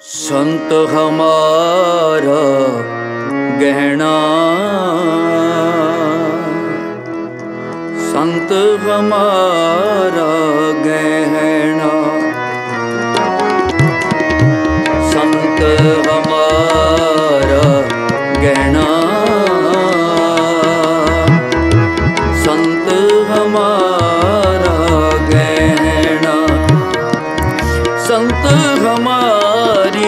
ਸੰਤ ਹਮਾਰਾ ਗਹਿਣਾ। ਸੰਤ ਹਮਾਰਾ ਗਹਿਣਾ। संत हमारी